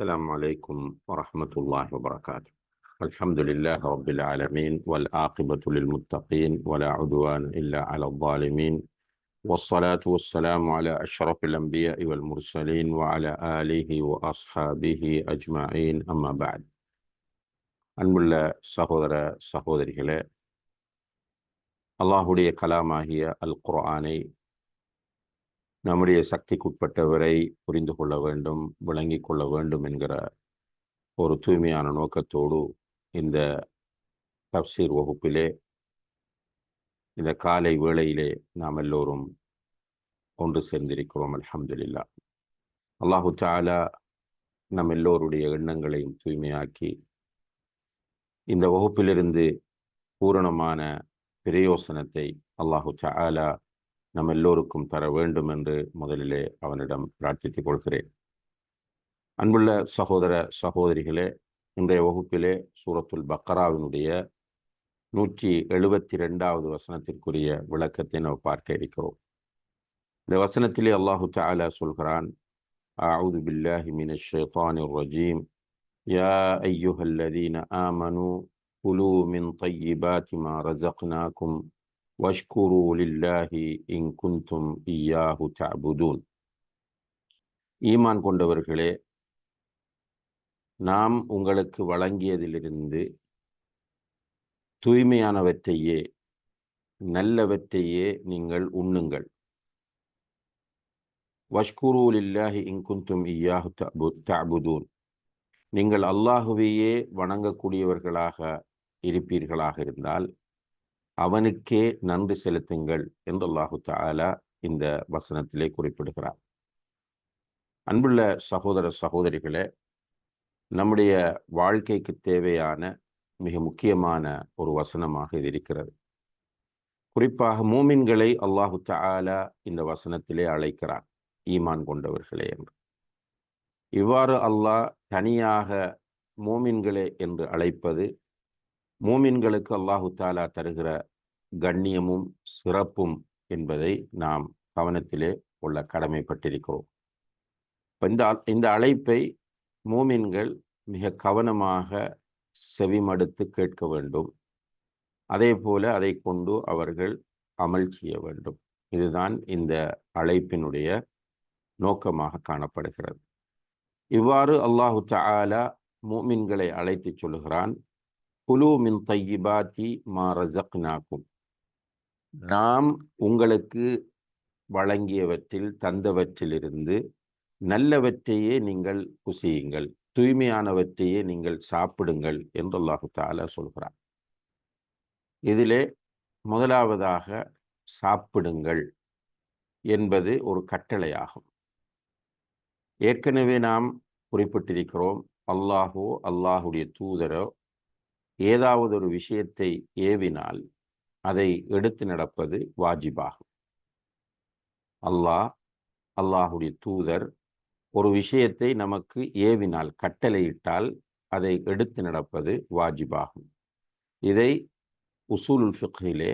السلام عليكم ورحمة الله وبركاته الحمد لله رب العالمين والآقبة للمتقين ولا عدوان إلا على الظالمين والصلاة والسلام على أشرف الأنبياء والمرسلين وعلى آله وأصحابه أجمعين أما بعد அன்புள்ள சகோதர சகோதரிகளே அல்லாஹுடைய கலாமாகிய அல் குர்ஆனை நம்முடைய சக்திக்குட்பட்டவரை புரிந்து கொள்ள வேண்டும் விளங்கி கொள்ள வேண்டும் என்கிற ஒரு தூய்மையான நோக்கத்தோடு இந்த தப்சீர் வகுப்பிலே இந்த காலை வேளையிலே நாம் எல்லோரும் ஒன்று சேர்ந்திருக்கிறோம். அலமதுல்லா அல்லாஹு தாலா நம் எல்லோருடைய எண்ணங்களையும் தூய்மையாக்கி இந்த வகுப்பிலிருந்து பூரணமான பிரயோசனத்தை அல்லாஹு தாலா நம் எல்லோருக்கும் தர வேண்டும் என்று முதலிலே அவனிடம் பிரார்த்தித்துக் கொள்கிறேன் அன்புள்ள சகோதர சகோதரிகளே இன்றைய வகுப்பிலே சூரத்துல் பக்கராவினுடைய நூற்றி எழுபத்தி ரெண்டாவது வசனத்திற்குரிய விளக்கத்தை நாம் பார்க்க இருக்கிறோம் இந்த வசனத்திலே அல்லாஹு தாலா சொல்கிறான் أعوذ بالله من الشيطان الرجيم يا أيها الذين آمنوا كلوا من طيبات ما رزقناكم வஷ்குரு லில்லாஹி இங் குந்தும் இயாஹு தபுதூன் ஈமான் கொண்டவர்களே நாம் உங்களுக்கு வழங்கியதிலிருந்து தூய்மையானவற்றையே நல்லவற்றையே நீங்கள் உண்ணுங்கள். வஷ்குரு லில்லாஹி இங் குந்தும் இயாஹு தபுதூன் நீங்கள் அல்லாஹுவையே வணங்கக்கூடியவர்களாக இருப்பீர்களாக இருந்தால் அவனுக்கே நன்றி செலுத்துங்கள் என்று அல்லாஹு தாலா இந்த வசனத்திலே குறிப்பிடுகிறார். அன்புள்ள சகோதர சகோதரிகளே நம்முடைய வாழ்க்கைக்கு தேவையான மிக முக்கியமான ஒரு வசனமாக இது இருக்கிறது. குறிப்பாக மூமின்களை அல்லாஹு தாலா இந்த வசனத்திலே அழைக்கிறார் ஈமான் கொண்டவர்களே என்று. இவ்வாறு அல்லாஹ் தனியாக மூமின்களே என்று அழைப்பது மூமின்களுக்கு அல்லாஹு தாலா தருகிற கண்ணியமும் சிறப்பும் என்பதை நாம் கவனத்திலே உள்ள கடமைப்பட்டிருக்கிறோம். இந்த இந்த அழைப்பை மூமின்கள் மிக கவனமாக செவிமடுத்து கேட்க வேண்டும். அதே போல அதை கொண்டு அவர்கள் அமல் செய்ய வேண்டும். இதுதான் இந்த அழைப்பினுடைய நோக்கமாக காணப்படுகிறது. இவ்வாறு அல்லாஹு தாலா மூமின்களை அழைத்து சொல்லுகிறான். குலு மின் தையிபாத்தி மா ரசக்னாக்கும் நாம் உங்களுக்கு வழங்கியவற்றில் தந்தவற்றிலிருந்து நல்லவற்றையே நீங்கள் குசியுங்கள் தூய்மையானவற்றையே நீங்கள் சாப்பிடுங்கள் என்று அல்லாஹு தாலா சொல்கிறார் இதிலே முதலாவதாக சாப்பிடுங்கள் என்பது ஒரு கட்டளையாகும். ஏற்கனவே நாம் குறிப்பிட்டிருக்கிறோம் அல்லாஹோ அல்லாஹுடைய தூதரோ ஏதாவது ஒரு விஷயத்தை ஏவினால் அதை எடுத்து நடப்பது வாஜிபாகும். அல்லாஹ் அல்லாஹுடைய தூதர் ஒரு விஷயத்தை நமக்கு ஏவினால் கட்டளையிட்டால் அதை எடுத்து நடப்பது வாஜிபாகும். இதை உசூலுல் ஃபிக்ஹிலே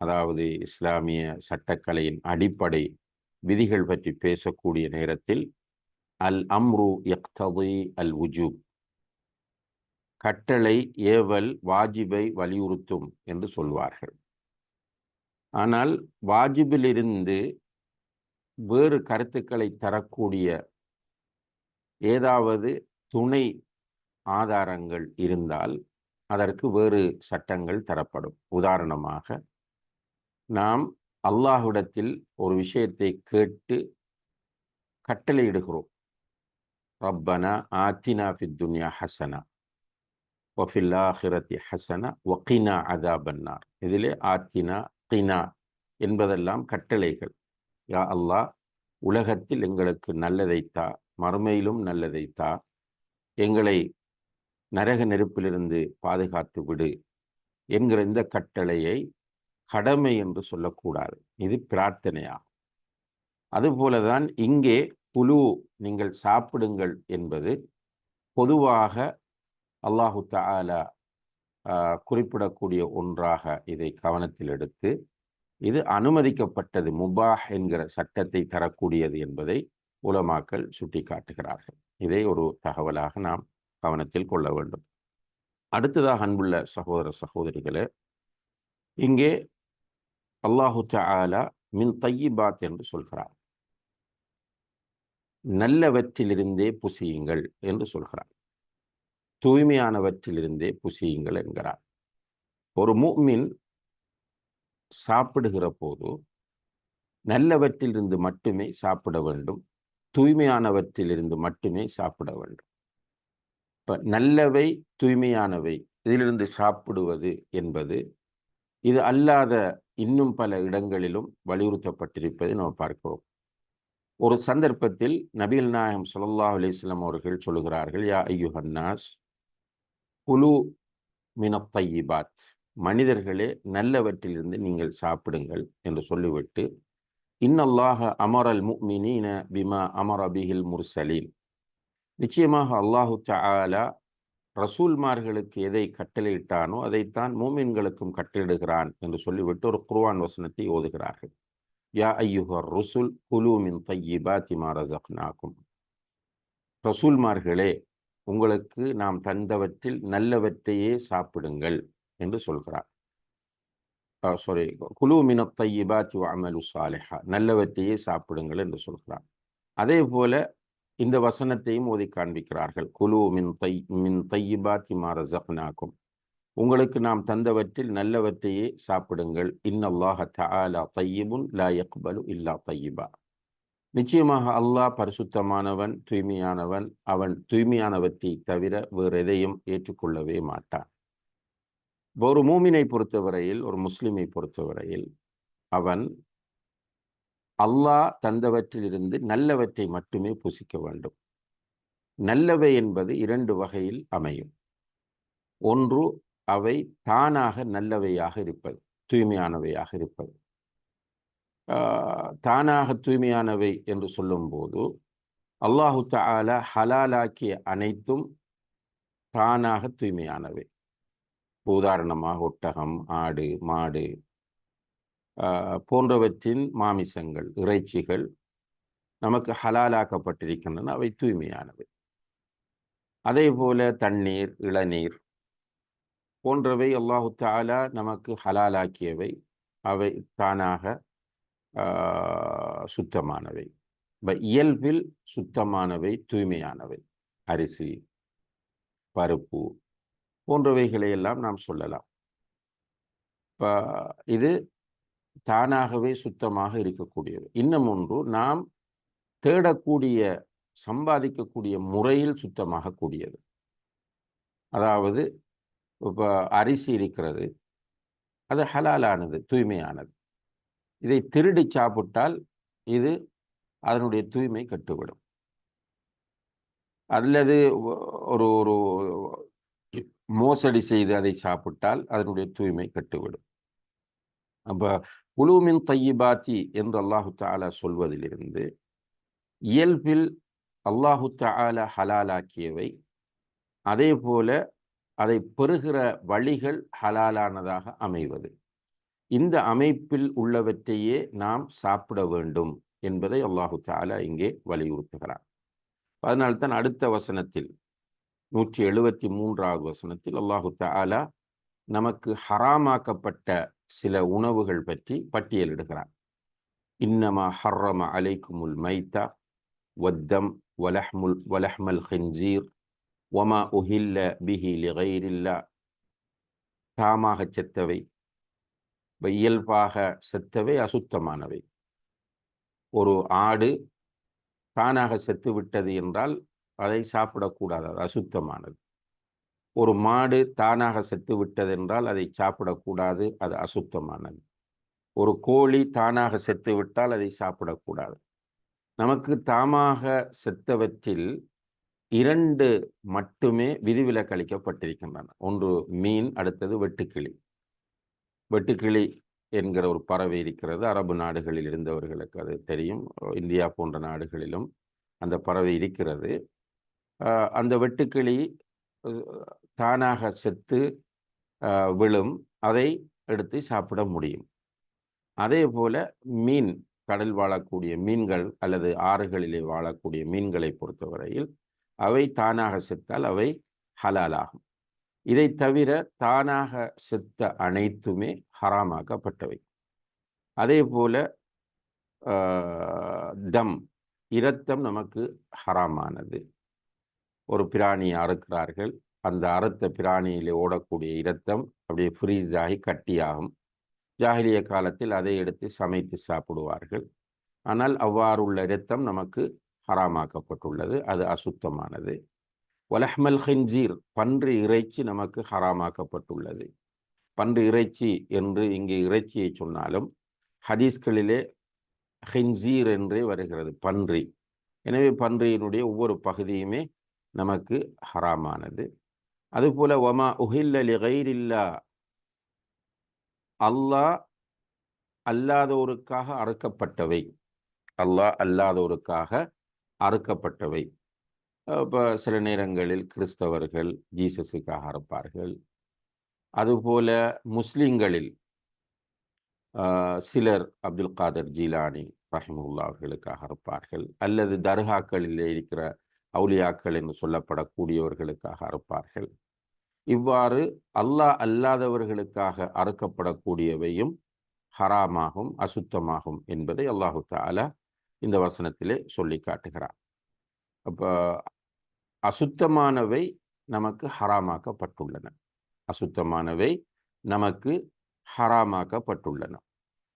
அதாவது இஸ்லாமிய சட்டக்கலையின் அடிப்படை விதிகள் பற்றி பேசக்கூடிய நேரத்தில் அல் அம்ரு யக்ததி அல் உஜூப் கட்டளை ஏவல் வாஜிபை வலியுறுத்தும் என்று சொல்வார்கள். ஆனால் வாஜிபிலிருந்து வேறு கருத்துக்களை தரக்கூடிய ஏதாவது துணை ஆதாரங்கள் இருந்தால் அதற்கு வேறு சட்டங்கள் தரப்படும். உதாரணமாக நாம் அல்லாஹ்விடத்தில் ஒரு விஷயத்தை கேட்டு கட்டளையிடுகிறோம். ரப்பனா ஆத்தினா ஃபித் துன்யா ஹசனா. வஃபில் ஆஹிரத்தி ஹசனா வக்கினா அதாபன்னார் இதிலே ஆத்தினா கினா என்பதெல்லாம் கட்டளைகள். யா அல்லாஹ் உலகத்தில் எங்களுக்கு நல்லதைத்தா மறுமையிலும் நல்லதைத்தா எங்களை நரக நெருப்பிலிருந்து பாதுகாத்து விடு என்கிற இந்த கட்டளையை கடமை என்று சொல்லக்கூடாது. இது பிரார்த்தனையாகும் அதுபோலதான் இங்கே புழு நீங்கள் சாப்பிடுங்கள் என்பது பொதுவாக அல்லாஹு தாலா குறிப்பிடக்கூடிய ஒன்றாக இதை கவனத்தில் எடுத்து இது அனுமதிக்கப்பட்டது முபாஹ் என்கிற சட்டத்தை தரக்கூடியது என்பதை உலமாக்கள் சுட்டி காட்டுகிறார்கள் இதை ஒரு தகவலாக நாம் கவனத்தில் கொள்ள வேண்டும். அடுத்ததாக அன்புள்ள சகோதர சகோதரிகளே இங்கே அல்லாஹு தாலா மின் தையிபாத் என்று சொல்கிறார். நல்லவற்றிலிருந்தே புசியுங்கள் என்று சொல்கிறார். தூய்மையானவற்றிலிருந்தே புசியுங்கள் என்கிறார். ஒரு மூமின் சாப்பிடுகிற போது நல்லவற்றிலிருந்து மட்டுமே சாப்பிட வேண்டும் தூய்மையானவற்றிலிருந்து மட்டுமே சாப்பிட வேண்டும். இப்போ நல்லவை தூய்மையானவை இதிலிருந்து சாப்பிடுவது என்பது இது அல்லாத இன்னும் பல இடங்களிலும் வலியுறுத்தப்பட்டிருப்பதை நாம் பார்க்கிறோம். ஒரு சந்தர்ப்பத்தில் நபீல் நாயகம் சுல்லா அலிஸ்லாம் அவர்கள் சொல்லுகிறார்கள் யா ஐயுஹன்னாஸ் குலு மினப்பையிபாத். மனிதர்களே நல்லவற்றிலிருந்து நீங்கள் சாப்பிடுங்கள் என்று சொல்லிவிட்டு இன்னல்லாக அமரல் முக்மினீன பிமா அமர பிஹில் முர்சலீன். நிச்சயமாக அல்லாஹு தாலா ரசூல்மார்களுக்கு எதை கட்டளையிட்டானோ அதைத்தான் மூமின்களுக்கும் கட்டளிடுகிறான் என்று சொல்லிவிட்டு ஒரு குர்வான் வசனத்தை ஓதுகிறார்கள். யா ஐயுகர் ருசுல் குலூமின் தையிபா திமா ரசக்னாக்கும் ரசூல்மார்களே உங்களுக்கு நாம் தந்தவற்றில் நல்லவற்றையே சாப்பிடுங்கள் என்று சொல்கிறார். சாரி குழு மினத்தையிபாத்தி அமலு சாலிஹா. நல்லவற்றையே சாப்பிடுங்கள் என்று சொல்கிறார். அதே போல இந்த வசனத்தையும் ஓதி காண்பிக்கிறார்கள். குழு மின் தை மின் தையிபாத்தி மாரசப்னாக்கும் உங்களுக்கு நாம் தந்தவற்றில் நல்லவற்றையே சாப்பிடுங்கள். இன்னல்லாஹ தஆலா தையிபுன் லா யக்பலு இல்லா தையிபா நிச்சயமாக அல்லாஹ் பரிசுத்தமானவன் தூய்மையானவன். அவன் தூய்மையானவற்றை தவிர வேறு எதையும் ஏற்றுக்கொள்ளவே மாட்டான். ஒரு மூமினை பொறுத்தவரையில் ஒரு முஸ்லிமை பொறுத்தவரையில் அவன் அல்லாஹ் தந்தவற்றிலிருந்து நல்லவற்றை மட்டுமே புசிக்க வேண்டும். நல்லவை என்பது இரண்டு வகையில் அமையும். ஒன்று அவை தானாக நல்லவையாக இருப்பது தூய்மையானவையாக இருப்பது. தானாக தூய்மையானவை என்று சொல்லும்போது அல்லாஹு தாலா ஹலாலாக்கிய அனைத்தும் தானாக தூய்மையானவை. உதாரணமாக ஒட்டகம் ஆடு மாடு போன்றவற்றின் மாமிசங்கள் இறைச்சிகள் நமக்கு ஹலாலாக்கப்பட்டிருக்கின்றன அவை தூய்மையானவை. அதே போல தண்ணீர் இளநீர் போன்றவை அல்லாஹு தாலா நமக்கு ஹலாலாக்கியவை அவை தானாக சுத்தமானவை. இயல்பில் சுத்தமானவை தூய்மையானவை. அரிசி பருப்பு போன்றவைகளை எல்லாம் நாம் சொல்லலாம். இப்போ இது தானாகவே சுத்தமாக இருக்கக்கூடியது இன்னும் ஒன்று நாம் தேடக்கூடிய சம்பாதிக்கக்கூடிய முறையில் சுத்தமாக கூடியது. அதாவது இப்போ அரிசி இருக்கிறது அது ஹலாலானது தூய்மையானது. இதை திருடி சாப்பிட்டால் இது அதனுடைய தூய்மை கட்டுவிடும் அல்லது ஒரு ஒரு மோசடி செய்து அதை சாப்பிட்டால் அதனுடைய தூய்மை கட்டுவிடும் அப்போ குழுமின் தையிபாத்தி என்று அல்லாஹு தாலா சொல்வதிலிருந்து இயல்பில் அல்லாஹு தாலா ஹலாலாக்கியவை. அதே போல அதை பெறுகிற வழிகள் ஹலாலானதாக அமைவது. இந்த அமைப்பில் உள்ளவற்றையே நாம் சாப்பிட வேண்டும் என்பதை அல்லாஹு தாலா இங்கே வலியுறுத்துகிறார் அதனால்தான் அடுத்த வசனத்தில் நூற்றி எழுபத்தி மூன்றாவது வசனத்தில் அல்லாஹு தாலா நமக்கு ஹராமாக்கப்பட்ட சில உணவுகள் பற்றி பட்டியலிடுகிறார் இன்னமா ஹர்ரம அலைக்குமுல் மைத்தா வத்தம் வலஹ்முல் வலஹ்மல் ஹின்சீர் ஒமா உஹில்ல பிஹி லிகைரில்லா. தாமாக செத்தவை இயல்பாக செத்தவை அசுத்தமானவை. ஒரு ஆடு தானாக செத்து விட்டது என்றால் அதை சாப்பிடக்கூடாது அது அசுத்தமானது. ஒரு மாடு தானாக செத்து விட்டது என்றால் அதை சாப்பிடக்கூடாது அது அசுத்தமானது. ஒரு கோழி தானாக செத்து விட்டால் அதை சாப்பிடக்கூடாது. நமக்கு தாமாக செத்தவற்றில் இரண்டு மட்டுமே விதிவிலக்களிக்கப்பட்டிருக்கின்றன ஒன்று மீன் அடுத்தது வெட்டுக்கிளி. வெட்டுக்கிளி என்கிற ஒரு பறவை இருக்கிறது. அரபு நாடுகளில் இருந்தவர்களுக்கு அது தெரியும். இந்தியா போன்ற நாடுகளிலும் அந்த பறவை இருக்கிறது. அந்த வெட்டுக்கிளி தானாக செத்து விழும். அதை எடுத்து சாப்பிட முடியும். அதே போல் மீன் கடல் வாழக்கூடிய மீன்கள் அல்லது ஆறுகளிலே வாழக்கூடிய மீன்களை பொறுத்தவரையில் அவை தானாக செத்தால் அவை ஹலாலாகும் இதை தவிர தானாக செத்த அனைத்துமே ஹராமாக்கப்பட்டவை. அதே போல டம் இரத்தம் நமக்கு ஹராமானது. ஒரு பிராணியை அறுக்கிறார்கள். அந்த அறுத்த பிராணியில் ஓடக்கூடிய இரத்தம் அப்படியே ஃப்ரீஸ் ஆகி கட்டியாகும். ஜாகிலிய காலத்தில் அதை எடுத்து சமைத்து சாப்பிடுவார்கள். ஆனால் அவ்வாறு உள்ள இரத்தம் நமக்கு ஹராமாக்கப்பட்டுள்ளது. அது அசுத்தமானது. வலஹ்மல் ஹின்ஜீர் பன்று இறைச்சி நமக்கு ஹராமாக்கப்பட்டுள்ளது. பன்று இறைச்சி என்று இங்கே இறைச்சியை சொன்னாலும் ஹதீஸ்களிலே ஹின்ஜீர் என்றே வருகிறது பன்றி. எனவே பன்றியினுடைய ஒவ்வொரு பகுதியுமே நமக்கு ஹராமானது. அதுபோல ஒமா உஹில்ல கைரில்லா அல்லாஹ் அல்லாதோருக்காக அறுக்கப்பட்டவை. அல்லாஹ் அல்லாதோருக்காக அறுக்கப்பட்டவை. இப்போ சில நேரங்களில் கிறிஸ்தவர்கள் ஜீசஸுக்காக அறுப்பார்கள் அதுபோல முஸ்லீம்களில் சிலர் அப்துல் காதர் ஜீலானி ரஹிமுல்லா அவர்களுக்காக அறுப்பார்கள் அல்லது தர்காக்களில் இருக்கிற அவுலியாக்கள் என்று சொல்லப்படக்கூடியவர்களுக்காக அறுப்பார்கள் இவ்வாறு அல்லாஹ் அல்லாதவர்களுக்காக அறுக்கப்படக்கூடியவையும் ஹராமாகும் அசுத்தமாகும் என்பதை அல்லாஹு தாலா இந்த வசனத்திலே சொல்லி காட்டுகிறார் அப்போ அசுத்தமானவை நமக்கு ஹராமாக்கப்பட்டுள்ளன. அசுத்தமானவை நமக்கு ஹராமாக்கப்பட்டுள்ளன.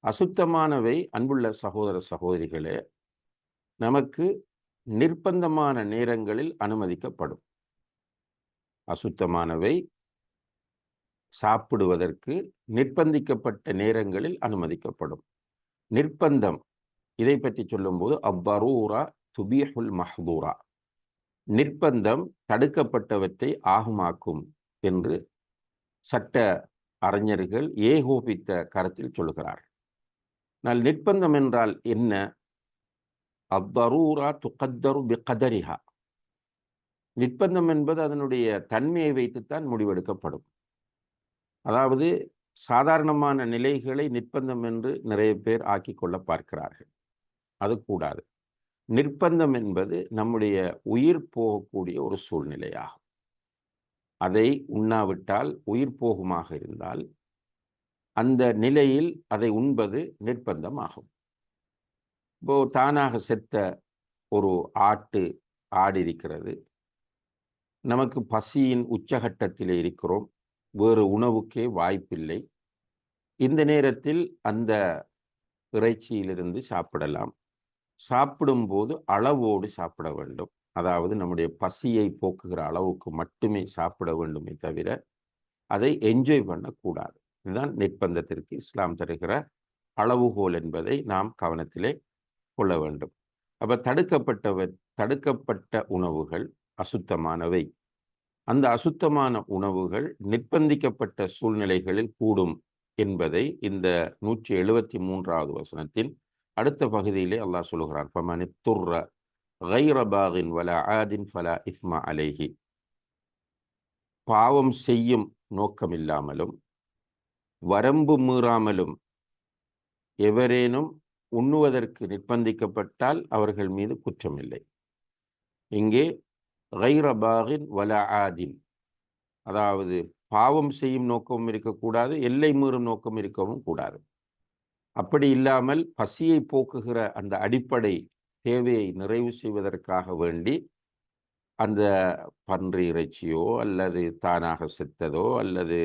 அசுத்தமானவை அன்புள்ள சகோதர சகோதரிகளே நமக்கு நிர்பந்தமான நேரங்களில் அனுமதிக்கப்படும். அசுத்தமானவை சாப்பிடுவதற்கு நிர்பந்திக்கப்பட்ட நேரங்களில் அனுமதிக்கப்படும். நிர்பந்தம் இதை பற்றி சொல்லும்போது அவ்வரூரா துபியஹுல் மஹதூரா. நிர்பந்தம் தடுக்கப்பட்டவற்றை ஆகமாக்கும் என்று சட்ட அறிஞர்கள் ஏகோபித்த கருத்தில் சொல்கிறார் நல் நிர்பந்தம் என்றால் என்ன? அவ்வரூரா துக்கத்தரு பிகதரிஹா. நிர்பந்தம் என்பது அதனுடைய தன்மையை வைத்துத்தான் முடிவெடுக்கப்படும். அதாவது சாதாரணமான நிலைகளை நிர்பந்தம் என்று நிறைய பேர் ஆக்கி கொள்ள பார்க்கிறார்கள். அது கூடாது. நிர்பந்தம் என்பது நம்முடைய உயிர் போகக்கூடிய ஒரு சூழ்நிலையாகும். அதை உண்ணாவிட்டால் உயிர் போகுமாக இருந்தால் அந்த நிலையில் அதை உண்பது நிர்பந்தம் ஆகும். இப்போ தானாக செத்த ஒரு ஆட்டு ஆடு இருக்கிறது. நமக்கு பசியின் உச்சகட்டத்தில் இருக்கிறோம். வேறு உணவுக்கே வாய்ப்பில்லை. இந்த நேரத்தில் அந்த இறைச்சியிலிருந்து சாப்பிடலாம். சாப்பிடும்போது அளவோடு சாப்பிட வேண்டும். அதாவது நம்முடைய பசியை போக்குகிற அளவுக்கு மட்டுமே சாப்பிட வேண்டுமே தவிர அதை என்ஜாய் பண்ணக்கூடாது. இதுதான் நிர்பந்தத்திற்கு இஸ்லாம் தருகிற அளவுகோல் என்பதை நாம் கவனத்திலே கொள்ள வேண்டும். அப்போ தடுக்கப்பட்டவ தடுக்கப்பட்ட உணவுகள் அசுத்தமானவை. அந்த அசுத்தமான உணவுகள் நிர்பந்திக்கப்பட்ட சூழ்நிலைகளில் கூடும் என்பதை இந்த நூற்றி எழுபத்தி மூன்றாவது வசனத்தின் அடுத்த பகுதியிலே அல்லாஹ் சொல்லுகிறான் பமனி துர்ர கைரபாகின் வல ஆதின் ஃபலா இஸ்மா அலேஹி. பாவம் செய்யும் நோக்கமில்லாமலும் வரம்பு மீறாமலும் எவரேனும் உண்ணுவதற்கு நிர்பந்திக்கப்பட்டால் அவர்கள் மீது குற்றமில்லை. இங்கே கைரபாகின் வல ஆதின் அதாவது பாவம் செய்யும் நோக்கமும் இருக்கக்கூடாது எல்லை மீறும் நோக்கம் இருக்கவும் கூடாது. அப்படி இல்லாமல் பசியை போக்குகிற அந்த அடிப்படை தேவையை நிறைவு செய்வதற்காக வேண்டி அந்த பன்றி இறைச்சியோ அல்லது தானாக செத்ததோ அல்லது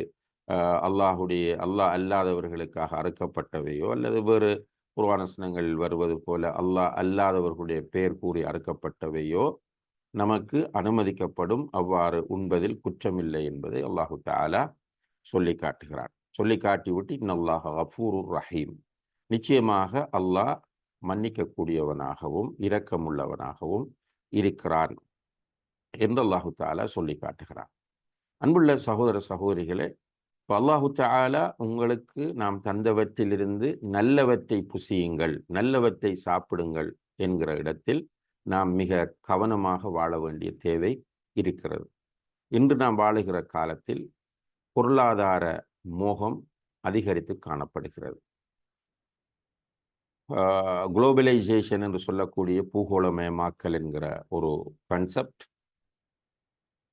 அல்லாஹுடைய அல்லாஹ் அல்லாதவர்களுக்காக அறுக்கப்பட்டவையோ அல்லது வேறு புர்வானசனங்களில் வருவது போல அல்லாஹ் அல்லாதவர்களுடைய பெயர் கூறி அறுக்கப்பட்டவையோ நமக்கு அனுமதிக்கப்படும். அவ்வாறு உண்பதில் குற்றமில்லை என்பதை அல்லாஹு தாலா சொல்லி காட்டுகிறான் சொல்லி காட்டிவிட்டு இன்னல்லாஹ் அஃபூர் ரஹீம். நிச்சயமாக அல்லாஹ் மன்னிக்கக்கூடியவனாகவும் இரக்கமுள்ளவனாகவும் இருக்கிறான் என்று அல்லாஹு தாலா சொல்லி காட்டுகிறான். அன்புள்ள சகோதர சகோதரிகளே இப்போ அல்லாஹு தாலா உங்களுக்கு நாம் தந்தவற்றிலிருந்து நல்லவற்றை புசியுங்கள் நல்லவற்றை சாப்பிடுங்கள் என்கிற இடத்தில் நாம் மிக கவனமாக வாழ வேண்டிய தேவை இருக்கிறது. இன்று நாம் வாழுகிற காலத்தில் பொருளாதார மோகம் அதிகரித்து காணப்படுகிறது. குளோபலைசேஷன் என்று சொல்லக்கூடிய பூகோளமயமாக்கல் என்கிற ஒரு கன்செப்ட்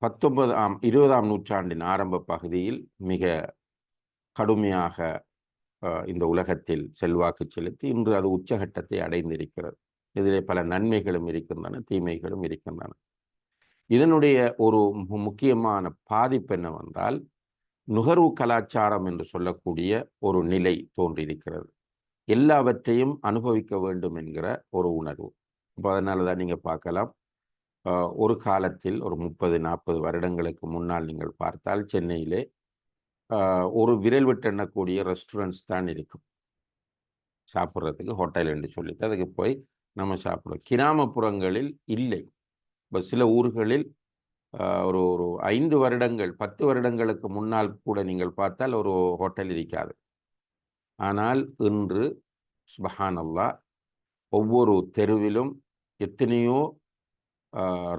பத்தொன்பதாம் இருபதாம் நூற்றாண்டின் ஆரம்ப பகுதியில் மிக கடுமையாக இந்த உலகத்தில் செல்வாக்கு செலுத்தி இன்று அது உச்சகட்டத்தை அடைந்திருக்கிறது. இதிலே பல நன்மைகளும் இருக்கின்றன தீமைகளும் இருக்கின்றன. இதனுடைய ஒரு முக்கியமான பாதிப்பு என்னவென்றால் நுகர்வு கலாச்சாரம் என்று சொல்லக்கூடிய ஒரு நிலை தோன்றியிருக்கிறது. எல்லாவற்றையும் அனுபவிக்க வேண்டும் என்கிற ஒரு உணர்வு. இப்போ அதனால தான் நீங்கள் பார்க்கலாம். ஒரு காலத்தில் ஒரு முப்பது நாற்பது வருடங்களுக்கு முன்னால் நீங்கள் பார்த்தால் சென்னையிலே ஒரு விரல் விட்டு எண்ணக்கூடிய ரெஸ்டாரண்ட்ஸ் தான் இருக்கும். சாப்பிட்றதுக்கு ஹோட்டல் என்று சொல்லிட்டு அதுக்கு போய் நம்ம சாப்பிடுவோம். கிராமப்புறங்களில் இல்லை. இப்போ சில ஊர்களில் ஒரு ஒரு ஐந்து வருடங்கள் பத்து வருடங்களுக்கு முன்னால் கூட நீங்கள் பார்த்தால் ஒரு ஹோட்டல் இருக்காது. ஆனால் இன்று சுபஹானல்லா ஒவ்வொரு தெருவிலும் எத்தனையோ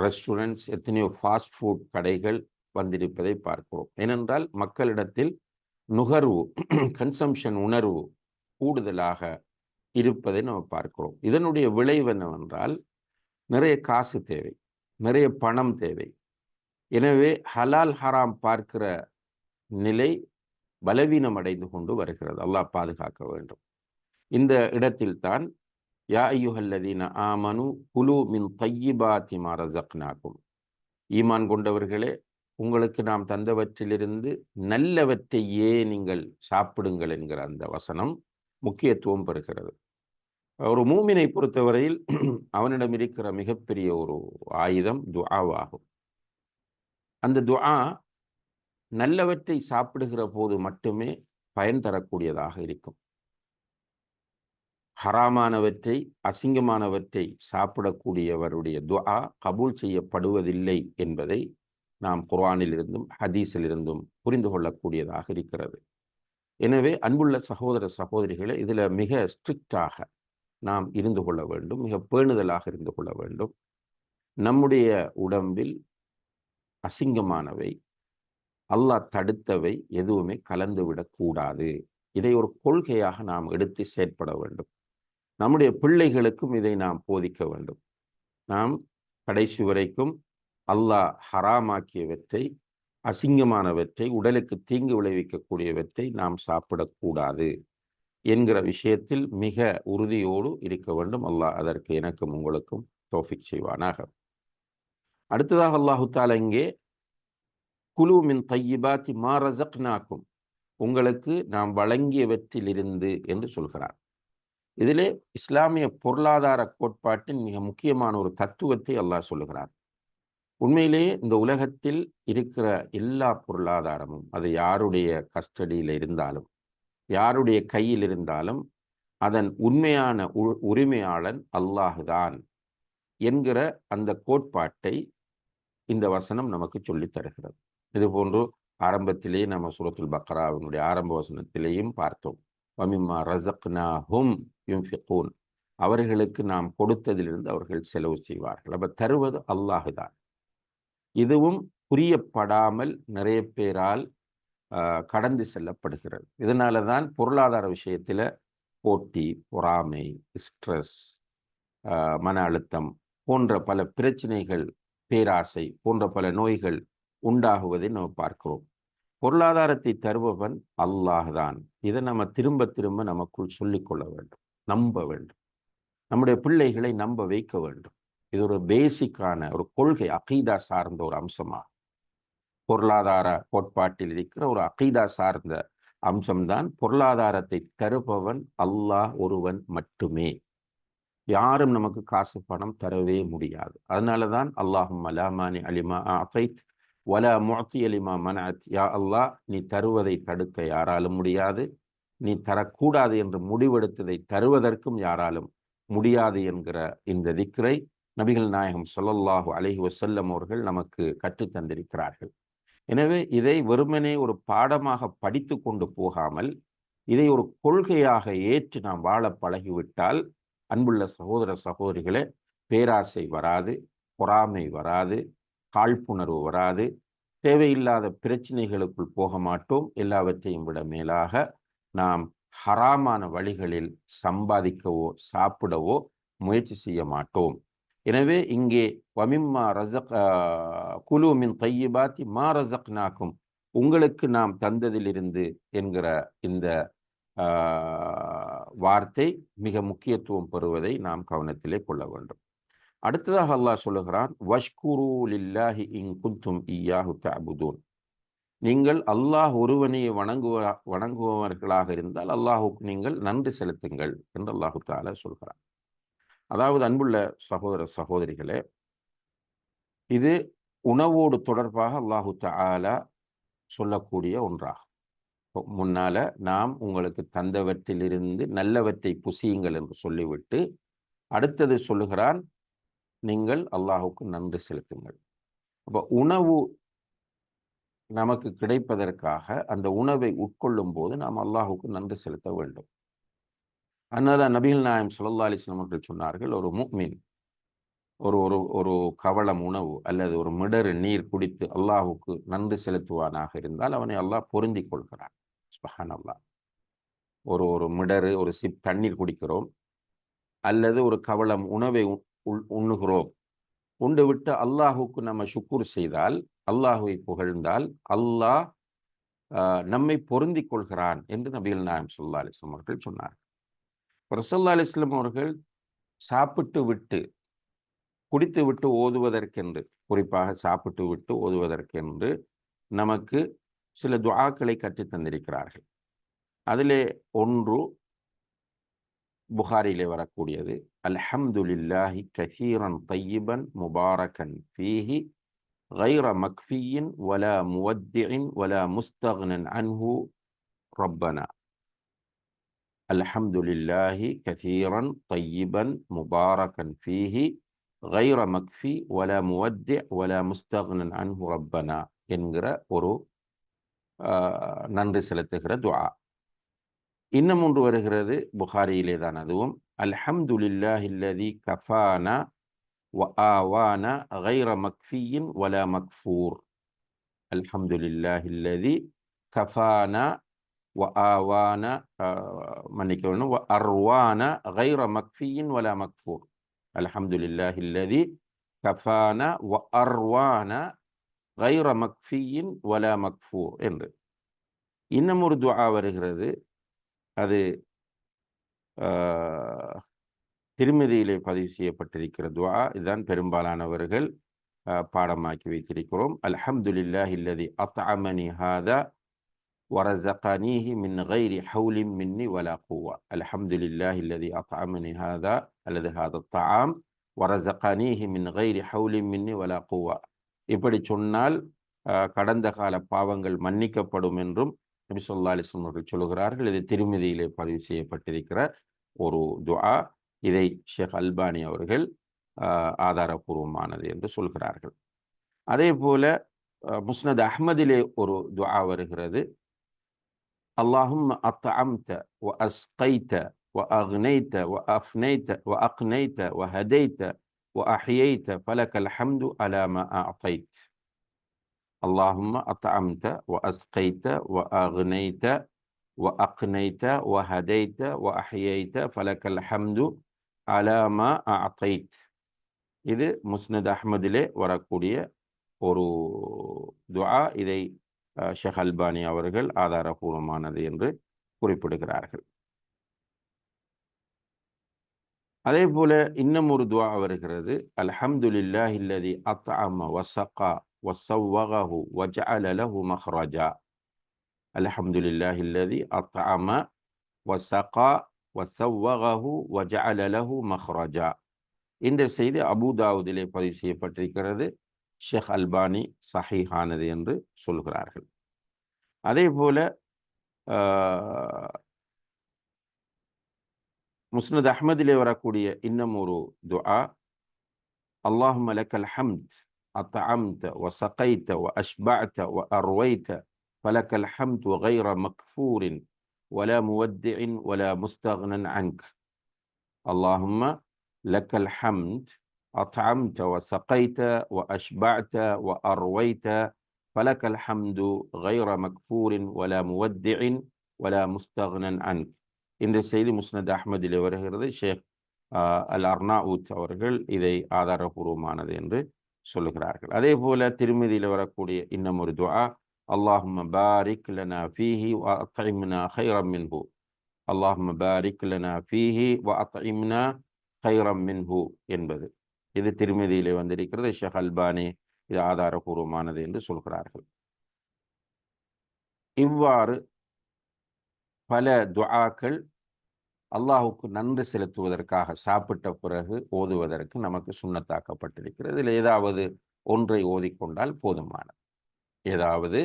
ரெஸ்டாரண்ட்ஸ் எத்தனையோ ஃபாஸ்ட் ஃபுட் கடைகள் வந்திருப்பதை பார்க்கிறோம். ஏனென்றால் மக்களிடத்தில் நுகர்வு கன்சம்ஷன் உணர்வு கூடுதலாக இருப்பதை நம்ம பார்க்கிறோம். இதனுடைய விளைவு என்னவென்றால் நிறைய காசு தேவை நிறைய பணம் தேவை. எனவே ஹலால் ஹராம் பார்க்கிற நிலை பலவீனம் அடைந்து கொண்டு வருகிறது. அல்லாஹ் பாதுகாக்க வேண்டும். இந்த இடத்தில் தான் யா ஐயுஹல்லதீன ஆமனு குலு மின் தையிபாத்தி மாரசக்னாக்கும் ஈமான் கொண்டவர்களே உங்களுக்கு நாம் தந்தவற்றிலிருந்து நல்லவற்றையே நீங்கள் சாப்பிடுங்கள் என்கிற அந்த வசனம் முக்கியத்துவம் பெறுகிறது. ஒரு மூமினை பொறுத்தவரையில் அவனிடம் இருக்கிற மிகப்பெரிய ஒரு ஆயுதம் துஆவாகும். அந்த துஆ நல்லவற்றை சாப்பிடுகிற போது மட்டுமே பயன் தரக்கூடியதாக இருக்கும். ஹராமானவற்றை அசிங்கமானவற்றை சாப்பிடக்கூடியவருடைய துஆ கபூல் செய்யப்படுவதில்லை என்பதை நாம் குர்ஆனிலிருந்தும் ஹதீஸிலிருந்தும் புரிந்து கொள்ளக்கூடியதாக இருக்கிறது. எனவே அன்புள்ள சகோதர சகோதரிகளை இதில் மிக ஸ்ட்ரிக்டாக நாம் இருந்து கொள்ள வேண்டும் மிக பேணுதலாக இருந்து கொள்ள வேண்டும். நம்முடைய உடம்பில் அசிங்கமானவை அல்லாஹ் தடுத்தவை எதுவுமே கலந்துவிடக்கூடாது இதை ஒரு கொள்கையாக நாம் எடுத்து செயற்பட வேண்டும். நம்முடைய பிள்ளைகளுக்கும் இதை நாம் போதிக்க வேண்டும். நாம் கடைசி வரைக்கும் அல்லாஹ் ஹராமாக்கியவற்றை அசிங்கமானவற்றை உடலுக்கு தீங்கு விளைவிக்கக்கூடியவற்றை நாம் சாப்பிடக்கூடாது என்கிற விஷயத்தில் மிக உறுதியோடு இருக்க வேண்டும். அல்லாஹ் அதற்கு எனக்கும் உங்களுக்கும் தோஃபிக் செய்வானாக. அடுத்ததாக அல்லாஹு தாலா இங்கே குழு மின் தையிபாத்தி மாரசக்னாக்கும் உங்களுக்கு நாம் வழங்கியவற்றிலிருந்து என்று சொல்கிறார். இதிலே இஸ்லாமிய பொருளாதார கோட்பாட்டின் மிக முக்கியமான ஒரு தத்துவத்தை அல்லாஹ் சொல்லுகிறார். உண்மையிலேயே இந்த உலகத்தில் இருக்கிற எல்லா பொருளாதாரமும் அது யாருடைய கஸ்டடியில் இருந்தாலும் யாருடைய கையில் இருந்தாலும் அதன் உண்மையான உரிமையாளன் அல்லாஹுதான் என்கிற அந்த கோட்பாட்டை இந்த வசனம் நமக்கு சொல்லித் தருகிறது இது போன்று ஆரம்பத்திலேயே நம்ம சுரத்துல் பக்ராவினுடைய ஆரம்ப வசனத்திலேயும் பார்த்தோம். வமிம்மா ரசக்னா ஹும் யும்ஃபிகூன் அவர்களுக்கு நாம் கொடுத்ததிலிருந்து அவர்கள் செலவு செய்வார்கள். அப்போ தருவது அல்லாஹுதான் இதுவும் புரியப்படாமல் நிறைய பேரால் கடந்து செல்லப்படுகிறது. இதனால தான் பொருளாதார விஷயத்தில் போட்டி பொறாமை ஸ்ட்ரெஸ் மன அழுத்தம் போன்ற பல பிரச்சனைகள் பேராசை போன்ற பல நோய்கள் உண்டாகுவதை நம்ம பார்க்கிறோம். பொருளாதாரத்தை தருபவன் அல்லாஹ் தான் இதை நம்ம திரும்ப திரும்ப நமக்குள் சொல்லிக்கொள்ள வேண்டும். நம்ப வேண்டும். நம்முடைய பிள்ளைகளை நம்ப வைக்க வேண்டும். இது ஒரு பேசிக்கான ஒரு கொள்கை அகீதா சார்ந்த ஒரு அம்சமாக பொருளாதார கோட்பாட்டில் இருக்கிற ஒரு அகீதா சார்ந்த அம்சம்தான் பொருளாதாரத்தை தருபவன் அல்லாஹ் ஒருவன் மட்டுமே. யாரும் நமக்கு காசு பணம் தரவே முடியாது. அதனால தான் அல்லாஹும் அலாமானி அலிமா அஃபைத் வல முத்தியலிமா மனத் யா அல்லாஹ் நீ தருவதை தடுக்க யாராலும் முடியாது. நீ தரக்கூடாது என்று முடிவெடுத்ததை தருவதற்கும் யாராலும் முடியாது என்கிற இந்த திக்ரை நபிகள் நாயகம் சொல்லல்லாஹு அலஹி வசல்லம் அவர்கள் நமக்கு கற்றுத்தந்திருக்கிறார்கள் எனவே இதை வெறுமனே ஒரு பாடமாக படித்து கொண்டு போகாமல் இதை ஒரு கொள்கையாக ஏற்று நாம் வாழ பழகிவிட்டால் அன்புள்ள சகோதர சகோதரிகளே பேராசை வராது பொறாமை வராது காழ்ப்புணர்வு வராது. தேவையில்லாத பிரச்சனைகளுக்குள் போக மாட்டோம். எல்லாவற்றையும் விட மேலாக நாம் ஹராமான வழிகளில் சம்பாதிக்கவோ சாப்பிடவோ முயற்சி செய்ய மாட்டோம். எனவே இங்கே வமிம்மா ரசக் குலுமின் மின் தையிபாத்தி மா ரசக்னாக்கும் உங்களுக்கு நாம் தந்ததிலிருந்து என்கிற இந்த வார்த்தை மிக முக்கியத்துவம் பெறுவதை நாம் கவனத்திலே கொள்ள வேண்டும். அடுத்ததாக அல்லாஹ் சொல்லுகிறான் வஷ்குரு லில்லாஹி இங் குந்தும் இயாஹு தபுதூன் நீங்கள் அல்லாஹ் ஒருவனையை வணங்குவ வணங்குபவர்களாக இருந்தால் அல்லாஹுக்கு நீங்கள் நன்றி செலுத்துங்கள் என்று அல்லாஹு தால சொல்கிறார் அதாவது அன்புள்ள சகோதர சகோதரிகளே இது உணவோடு தொடர்பாக அல்லாஹு தாலா சொல்லக்கூடிய ஒன்றாகும். முன்னால நாம் உங்களுக்கு தந்தவற்றிலிருந்து நல்லவற்றை புசியுங்கள் என்று சொல்லிவிட்டு அடுத்தது சொல்லுகிறான் நீங்கள் அல்லாஹுக்கு நன்றி செலுத்துங்கள். அப்போ உணவு நமக்கு கிடைப்பதற்காக அந்த உணவை உட்கொள்ளும் போது நாம் அல்லாஹுக்கு நன்றி செலுத்த வேண்டும். அன்னதான் நபிகள் நாயம் சுல்லா அலிஸ்லாம் அவர்கள் சொன்னார்கள் ஒரு முக்மின் ஒரு ஒரு ஒரு கவளம் உணவு அல்லது ஒரு மிடரு நீர் குடித்து அல்லாஹுக்கு நன்றி செலுத்துவானாக இருந்தால் அவனை அல்லாஹ் பொருந்தி கொள்கிறான். ஸ்பஹான் அல்லாஹ் ஒரு ஒரு மிடரு ஒரு சிப் தண்ணீர் குடிக்கிறோம் அல்லது ஒரு கவளம் உணவை உண்ணுகிறோம். உண்டு விட்டு அல்லாஹுக்கு நம்ம சுக்குர் செய்தால் அல்லாஹுவை புகழ்ந்தால் அல்லாஹ் நம்மை பொருந்தி கொள்கிறான் என்று நபிகள் நாயம் சொல்லா அலிஸ்லாம் அவர்கள் சொன்னார் ரசல்லா அலிஸ்லாம் அவர்கள் சாப்பிட்டு விட்டு குடித்து விட்டு ஓதுவதற்கென்று குறிப்பாக சாப்பிட்டு விட்டு ஓதுவதற்கென்று நமக்கு சில துவாக்களை கற்றுத் தந்திருக்கிறார்கள். அதிலே ஒன்று புகாரிலே வரக்கூடியது அல்ஹம்துலில்லாஹி கசீரன் தையிபன் முபாரகன் ஃபீஹி غير مكفي ولا مودع ولا مستغن عنه ربنا الحمد لله كثيرا طيبا مباركا فيه غير مكفي ولا مودع ولا مستغن عنه ربنا என்கிற ஒரு நன்றி செலுத்துகிற துவா இன்னும் ஒன்று வருகிறது புகாரியிலே தான் அதுவும் அல்ஹம்துலில்லாஹில்லதி கஃபானா வ ஆவானா கைர மக்ஃபியின் வலா மக்ஃபூர் அல்ஹம்துலில்லாஹில்லதி கஃபானா வ ஆவானா மன்னிக்க வேணும் வ அர்வானா கைர மக்ஃபியின் வலா மக்ஃபூர் அல்ஹம்துலில்லாஹில்லதி கஃபானா வ அர்வானா கைர மக்ஃபியின் வலா மக்ஃபூர் என்று இன்னும் ஒரு துவா வருகிறது அது திருமதியிலே பதிவு செய்யப்பட்டிருக்கிற துவா இதுதான் பெரும்பாலானவர்கள் பாடமாக்கி வைத்திருக்கிறோம் அல்ஹம்துலில்லாஹ் இல்லதி அத்அமனி ஹாதா ورزقنيه من غير حول مني ولا قوة الحمد لله الذي أطعمني هذا الذي هذا الطعام ورزقنيه من غير حول مني ولا قوة இப்படி சொன்னால் கடந்த கால பாவங்கள் மன்னிக்கப்படும் என்றும் நபிசல்லா அலிஸ்லம் அவர்கள் சொல்லுகிறார்கள். இது திருமதியிலே பதிவு செய்யப்பட்டிருக்கிற ஒரு துஆ. இதை ஷேக் அல்பானி அவர்கள் ஆதாரபூர்வமானது என்று சொல்கிறார்கள். அதே போல முஸ்னத் அஹ்மதிலே ஒரு துவா வருகிறது. அல்லாஹும் அத்த அம்த வ அஸ்கைத்த வ அக்னைத்த வ அஃப்னைத்த வ அக்னைத்த வ ஹதைத்த வ அஹ்யைத்த பலக்கல் ஹம்து அலாம அஃபைத் اللهم أطعمت وأسقيت وأغنيت وأقنيت وهديت وأحييت فلك الحمد على ما أعطيت இது முஸ்னத் அஹ்மதிலே வரக்கூடிய ஒரு துஆ இதை ஷெஹ் அல்பானி அவர்கள் ஆதாரபூர்வமானது என்று குறிப்பிடுகிறார்கள் அதே போல இன்னும் ஒரு துவா வருகிறது அல்ஹம்துலில்லாஹி இல்லதி அத்அம வசகா வசவ்வகஹு வஜஅல லஹு மஹ்ரஜா அல்ஹம்துலில்லாஹி இல்லதி அத்அம வசகா வசவ்வகஹு வஜஅல லஹு மஹ்ரஜா இந்த செய்தி அபுதாவுதிலே பதிவு செய்யப்பட்டிருக்கிறது ஷேக் அல்பானி சஹீஹானது என்று சொல்கிறார்கள் அதே போல முஸ்னத் அஹ்மதிலே வரக்கூடிய இன்னும் ஒரு துஆ اللهم لك الحمد أطعمت وسقيت وأشبعت وأرويت فلك الحمد غير مكفور ولا مودع ولا مستغنى عنك اللهم لك الحمد أطعمت وسقيت وأشبعت وأرويت فلك الحمد غير مكفور ولا مودع ولا مستغنى عنك இந்த செய்தி முஸ்னத் அஹ்மதிலே வருகிறது ஷேக் அல் அர்னாவுத் அவர்கள் இதை ஆதாரபூர்வமானது என்று சொல்லுகிறார்கள். அதே போல திருமதியில் வரக்கூடிய இன்னும் ஒரு துவா அல்லாஹும் பாரிக் லனா ஃபீஹி வ அத்தைம்னா ஹைரம் மின்ஹு. அல்லாஹும் பாரிக் லனா ஃபீஹி வ அத்தைம்னா ஹைரம் மின்ஹு. என்பது. இது திருமதியிலே வந்திருக்கிறது. ஷெஹ் அல்பானி இது ஆதாரபூர்வமானது என்று சொல்கிறார்கள். இவ்வாறு பல துஆக்கள் அல்லாஹுக்கு நன்றி செலுத்துவதற்காக சாப்பிட்ட பிறகு ஓதுவதற்கு நமக்கு சுண்ணத்தாக்கப்பட்டிருக்கிறது. இதில் ஏதாவது ஒன்றை ஓதிக்கொண்டால் போதுமானது. ஏதாவது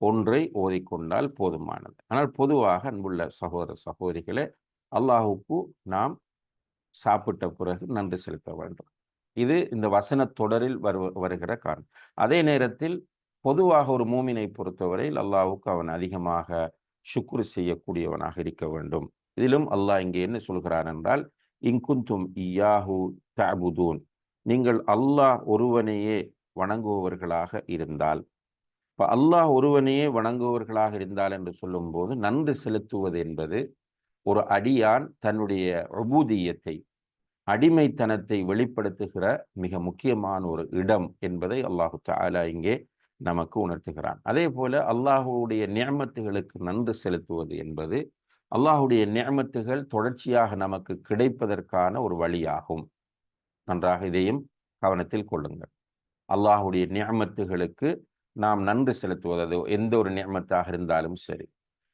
ஒன்றை ஓதிக்கொண்டால் போதுமானது. ஆனால் பொதுவாக அன்புள்ள சகோதர சகோதரிகளே அல்லாஹுக்கு நாம் சாப்பிட்ட பிறகு நன்றி செலுத்த வேண்டும். இது இந்த வசன தொடரில் வரு வருகிற காரணம். அதே நேரத்தில் பொதுவாக ஒரு மூமினை பொறுத்தவரையில் அல்லாஹுக்கு அவன் அதிகமாக சுக்குரு செய்யக்கூடியவனாக இருக்க வேண்டும். இதிலும் அல்லாஹ் இங்கே என்ன சொல்கிறான் என்றால் இங்குந்தும் இயாஹு தபுதூன் நீங்கள் அல்லாஹ் ஒருவனையே வணங்குபவர்களாக இருந்தால் இப்போ அல்லாஹ் ஒருவனையே வணங்குபவர்களாக இருந்தால் என்று சொல்லும்போது நன்றி செலுத்துவது என்பது ஒரு அடியான் தன்னுடைய உபூதியத்தை அடிமைத்தனத்தை வெளிப்படுத்துகிற மிக முக்கியமான ஒரு இடம் என்பதை அல்லாஹு தாலா இங்கே நமக்கு உணர்த்துகிறான். அதே போல அல்லாஹுடைய நியமத்துகளுக்கு நன்றி செலுத்துவது என்பது அல்லாஹுடைய நியமத்துகள் தொடர்ச்சியாக நமக்கு கிடைப்பதற்கான ஒரு வழியாகும். நன்றாக இதையும் கவனத்தில் கொள்ளுங்கள். அல்லாஹுடைய நியமத்துகளுக்கு நாம் நன்றி செலுத்துவதோ எந்த ஒரு நியமத்தாக இருந்தாலும் சரி.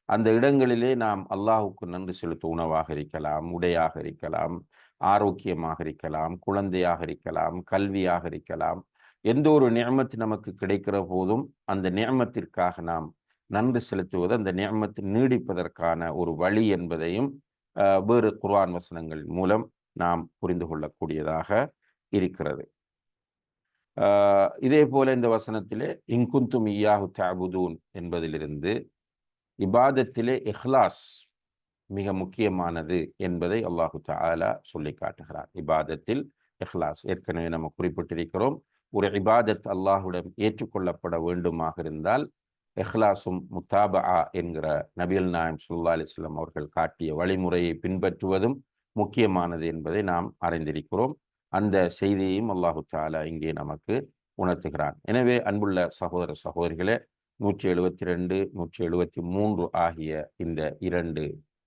அந்த இடங்களிலே நாம் அல்லாஹுக்கு நன்றி செலுத்தும் உணவாக இருக்கலாம் உடையாக இருக்கலாம் ஆரோக்கியமாக இருக்கலாம் குழந்தையாக இருக்கலாம் கல்வியாக இருக்கலாம். எந்த ஒரு நியமத்து நமக்கு கிடைக்கிற போதும் அந்த நியமத்திற்காக நாம் நன்றி செலுத்துவது அந்த நியமத்தை நீடிப்பதற்கான ஒரு வழி என்பதையும் வேறு குர்ஆன் வசனங்கள் மூலம் நாம் புரிந்து கொள்ளக்கூடியதாக இருக்கிறது. இதே போல இந்த வசனத்திலே இங்குந்தும் இயாஹு தாபுதூன் என்பதிலிருந்து இபாதத்திலே இஹ்லாஸ் மிக முக்கியமானது என்பதை அல்லாஹு தாலா சொல்லி காட்டுகிறார். இபாதத்தில் இஹ்லாஸ். ஏற்கனவே நம்ம குறிப்பிட்டிருக்கிறோம் ஒரு இபாதத் அல்லாஹுடன் ஏற்றுக்கொள்ளப்பட வேண்டுமாக இருந்தால் எஹ்லாசும் முத்தாபா என்கிற நபியல் நாயம் சுல்லா அலிஸ்லாம் அவர்கள் காட்டிய வழிமுறையை பின்பற்றுவதும் முக்கியமானது என்பதை நாம் அறிந்திருக்கிறோம். அந்த செய்தியையும் அல்லாஹு தாலா இங்கே நமக்கு உணர்த்துகிறான். எனவே அன்புள்ள சகோதர சகோதரிகளே நூற்றி எழுபத்தி ரெண்டு நூற்றி எழுபத்தி மூன்று ஆகிய இந்த இரண்டு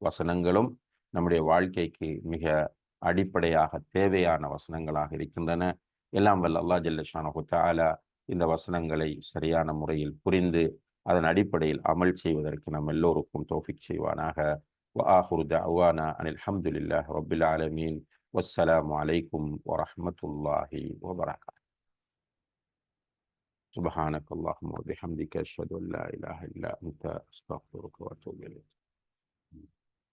வசனங்களும் நம்முடைய வாழ்க்கைக்கு மிக அடிப்படையாக தேவையான வசனங்களாக இருக்கின்றன. எல்லாம் வல்ல அல்லா ஜல்லஷான ஹுத்தாலா இந்த வசனங்களை சரியான முறையில் புரிந்து அதன் அடிப்படையில் அமல் செய்வதற்கு நம் எல்லோருக்கும் தோஃபிக் செய்வானாக وآخر دعوانا أن الحمد لله رب العالمين والسلام عليكم ورحمة الله وبركاته سبحانك اللهم وبحمدك أشهد أن لا إله إلا أنت أستغفرك وأتوب إليك